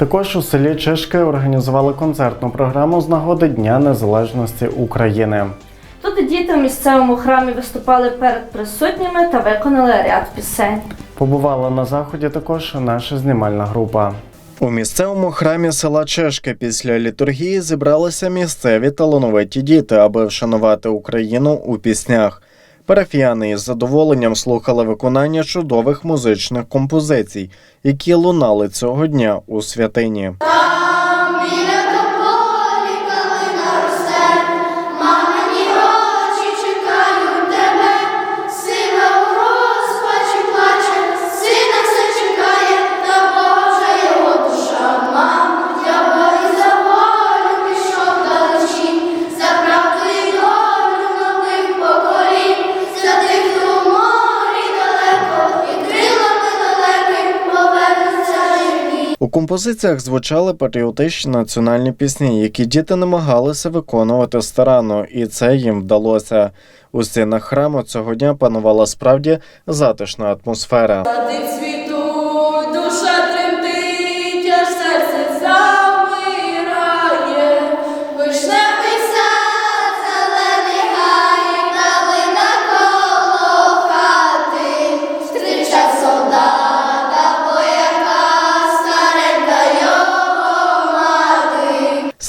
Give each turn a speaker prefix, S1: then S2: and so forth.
S1: Також у селі Чишки організували концертну програму з нагоди Дня Незалежності України.
S2: Тут діти в місцевому храмі виступали перед присутніми та виконали ряд пісень.
S1: Побувала на заході також наша знімальна група. У місцевому храмі села Чешки після літургії зібралися місцеві талановиті діти, аби вшанувати Україну у піснях. Парафіяни із задоволенням слухали виконання чудових музичних композицій, які лунали цього дня у святині. Композиціях звучали патріотичні національні пісні, які діти намагалися виконувати старанно, і це їм вдалося. У стінах храму цього дня панувала справді затишна атмосфера.
S3: Душа